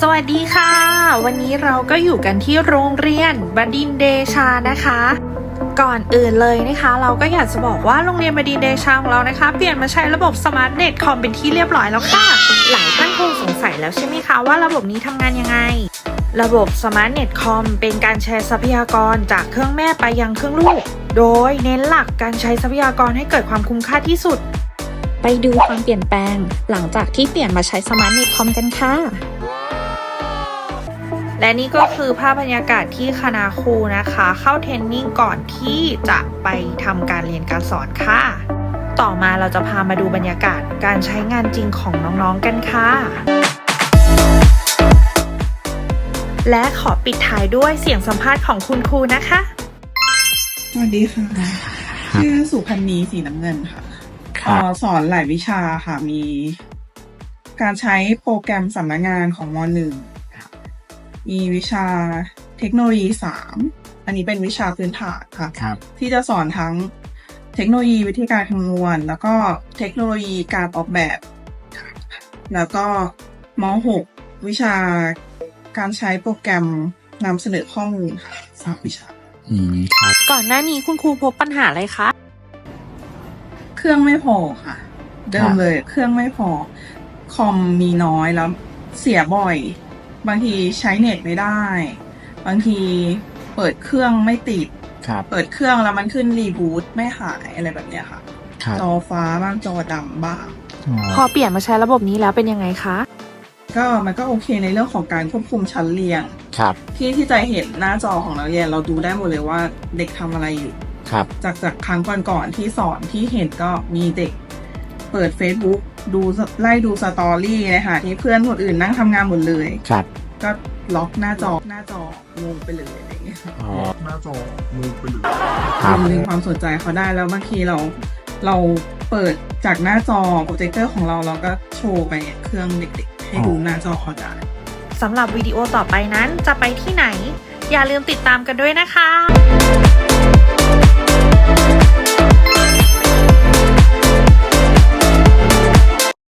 สวัสดีค่ะ วันนี้เราก็อยู่กันที่โรงเรียนบดินเดชานะคะ ก่อนอื่นเลยนะคะ เราก็อยากจะบอกว่าโรงเรียนบดินเดชาของเรานะคะ เปลี่ยนมาใช้ระบบสมาร์ทเน็ตคอมเป็นที่เรียบร้อยแล้วค่ะ หลายท่านคงสงสัยแล้วใช่ไหมคะว่าระบบนี้ทำงานยังไงระบบสมาร์ทเน็ตคอมเป็นการแชร์ทรัพยากรจากเครื่องแม่ไปยังเครื่องลูก โดยเน้นหลักการใช้ทรัพยากรให้เกิดความคุ้มค่าที่สุด ไปดูความเปลี่ยนแปลงหลังจากที่เปลี่ยนมาใช้สมาร์ทเน็ตคอมกันค่ะ และนี่ก็คือภาพบรรยากาศที่คณะครูนะคะ เข้าเทรนนิ่งก่อนที่จะไปทำการเรียนการสอนค่ะ ต่อมาเราจะพามาดูบรรยากาศการใช้งานจริงของน้องๆกันค่ะและขอปิดท้ายด้วยเสียงสัมภาษณ์ของคุณครูนะคะ สวัสดีค่ะ ชื่อสุพันธ์นีสีน้ำเงินค่ะเอ่อสอนหลายวิชาค่ะ มี การใช้โปรแกรมสำนักงานของมหนึ่ง มีวิชาเทคโนโลยีสามอันนี้เป็นวิชาพื้นฐานค่ะครับที่จะสอนทั้งเทคโนโลยีวิธีการคำนวณ แล้วก็เทคโนโลยีการออกแบบ แล้วก็ม .6 วิชาการใช้โปรแกรมนำเสนอข้อมูลค่ะทราบวิชาอืมครับก่อนหน้านี้คุณครูพบปัญหาอะไรคะ เครื่องไม่พอค่ะ เดิมเลย เครื่องไม่พอ คอมมีน้อยแล้วเสียบ่อย บางทีใช้เน็ตไม่ได้ บางทีเปิดเครื่องไม่ติด ครับ เปิดเครื่องแล้วมันขึ้นรีบูตไม่หายอะไรแบบเนี้ยค่ะ ครับจอฟ้าบ้างจอดำบ้าง อ๋อพอเปลี่ยนมาใช้ระบบนี้แล้วเป็นยังไงคะ ก็มันก็โอเคในเรื่องของการควบคุมชั้นเรียนครับ ที่ที่จะเห็นหน้าจอของนักเรียนเราดูได้หมดเลยว่าเด็กทำอะไรอยู่ ครับ จากจากครั้งก่อนๆที่สอนที่เห็นก็มีเด็ก เปิด Facebook ดูไล่ดูสตอรี่นะคะที่เพื่อนคนอื่นนั่งทำงานหมดเลย ครับ ก็ล็อกหน้าจอหน้าจองงไปเลยอะไรอย่างเงี้ยอ๋อหน้าจอมือไปเลยครับดึงความสนใจเขาได้แล้วบางทีเราเราเปิดจากหน้าจอโปรเจคเตอร์ของเราเราก็โชว์ไปเครื่องเด็กๆ ให้ดูหน้าจอเขาได้สำหรับวิดีโอต่อไปนั้นจะไปที่ไหน อย่าลืมติดตามกันด้วยนะคะ